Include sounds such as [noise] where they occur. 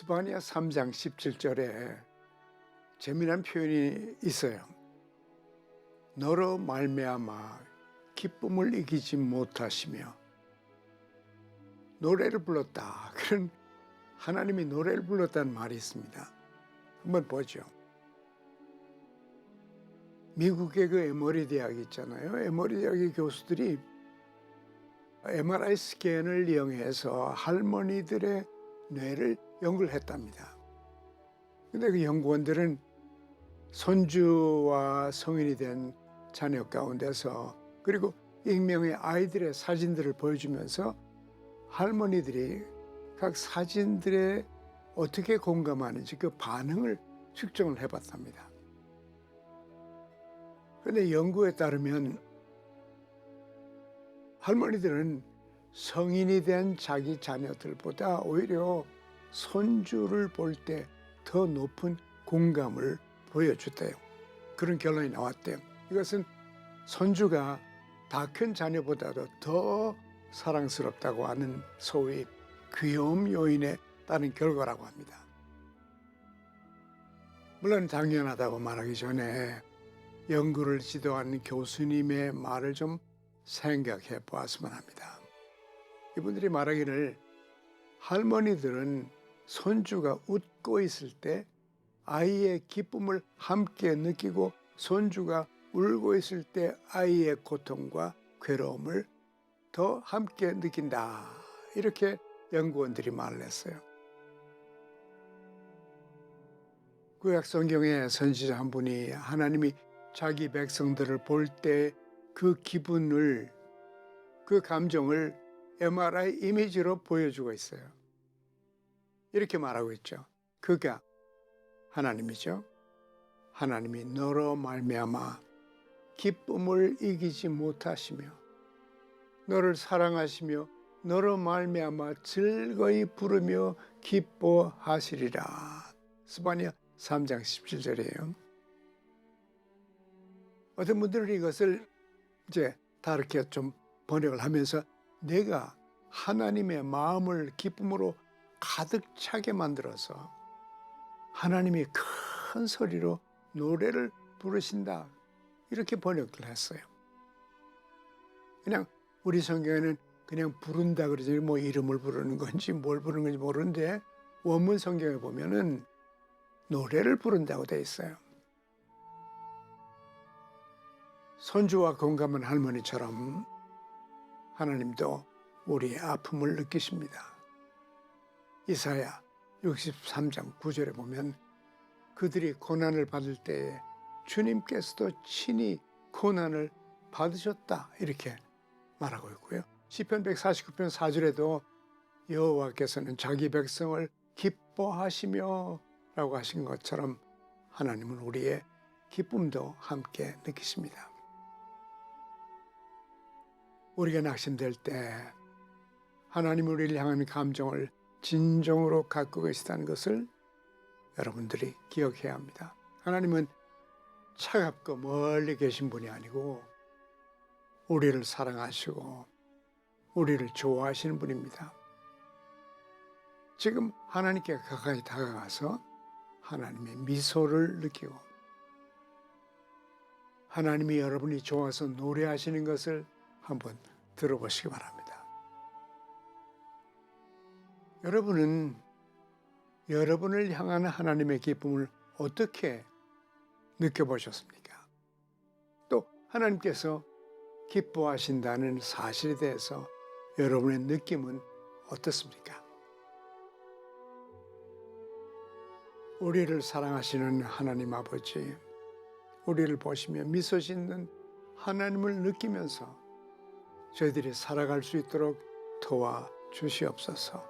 스바냐 3장 17절에 재미난 표현이 있어요. 너로 말미암아 기쁨을 이기지 못하시며 노래를 불렀다. [laughs] 그런 하나님이 노래를 불렀다는 말이 있습니다. 한번 보죠. 미국의 그 에머리 대학 있잖아요. 에머리 대학의 교수들이 MRI 스캔을 이용해서 할머니들의 뇌를 연구를 했답니다. 근데 그 연구원들은 손주와 성인이 된 자녀 가운데서 그리고 익명의 아이들의 사진들을 보여주면서 할머니들이 각 사진들에 어떻게 공감하는지 그 반응을 측정을 해봤답니다. 그런데 연구에 따르면 할머니들은 성인이 된 자기 자녀들보다 오히려 손주를 볼 때 더 높은 공감을 보여줬대요. 그런 결론이 나왔대요. 이것은 손주가 다 큰 자녀보다도 더 사랑스럽다고 하는 소위 귀여움 요인에 따른 결과라고 합니다. 물론 당연하다고 말하기 전에 연구를 지도하는 교수님의 말을 좀 생각해 보았으면 합니다. 이분들이 말하기를 할머니들은 손주가 웃고 있을 때 아이의 기쁨을 함께 느끼고 손주가 울고 있을 때 아이의 고통과 괴로움을 더 함께 느낀다. 이렇게 연구원들이 말을 했어요. 구약 성경의 선지자 한 분이 하나님이 자기 백성들을 볼 때 그 기분을 그 감정을 MRI 이미지로 보여주고 있어요. 이렇게 말하고 있죠. 그가 하나님이죠. 하나님이 너로 말미암아 기쁨을 이기지 못하시며 너를 사랑하시며 너로 말미암아 즐거이 부르며 기뻐하시리라. 스바냐 3장 17절이에요. 어떤 분들은 이것을 이제 다르게 좀 번역을 하면서 내가 하나님의 마음을 기쁨으로 가득 차게 만들어서 하나님이 큰 소리로 노래를 부르신다. 이렇게 번역을 했어요. 그냥 우리 성경에는 그냥 부른다 그러지 뭐 이름을 부르는 건지 뭘 부르는 건지 모르는데 원문 성경에 보면은 노래를 부른다고 돼 있어요. 손주와 공감한 할머니처럼 하나님도 우리의 아픔을 느끼십니다. 이사야 63장 9절에 보면 그들이 고난을 받을 때에 주님께서도 친히 고난을 받으셨다 이렇게 말하고 있고요. 시편 149편 4절에도 여호와께서는 자기 백성을 기뻐하시며 라고 하신 것처럼 하나님은 우리의 기쁨도 함께 느끼십니다. 우리가 낙심될 때 하나님 우리를 향한 감정을 진정으로 갖고 계시다는 것을 여러분들이 기억해야 합니다. 하나님은 차갑고 멀리 계신 분이 아니고 우리를 사랑하시고 우리를 좋아하시는 분입니다. 지금 하나님께 가까이 다가가서 하나님의 미소를 느끼고 하나님이 여러분이 좋아서 노래하시는 것을 한번 들어보시기 바랍니다. 여러분은 여러분을 향한 하나님의 기쁨을 어떻게 느껴보셨습니까? 또 하나님께서 기뻐하신다는 사실에 대해서 여러분의 느낌은 어떻습니까? 우리를 사랑하시는 하나님 아버지, 우리를 보시며 미소 짓는 하나님을 느끼면서 저희들이 살아갈 수 있도록 도와 주시옵소서.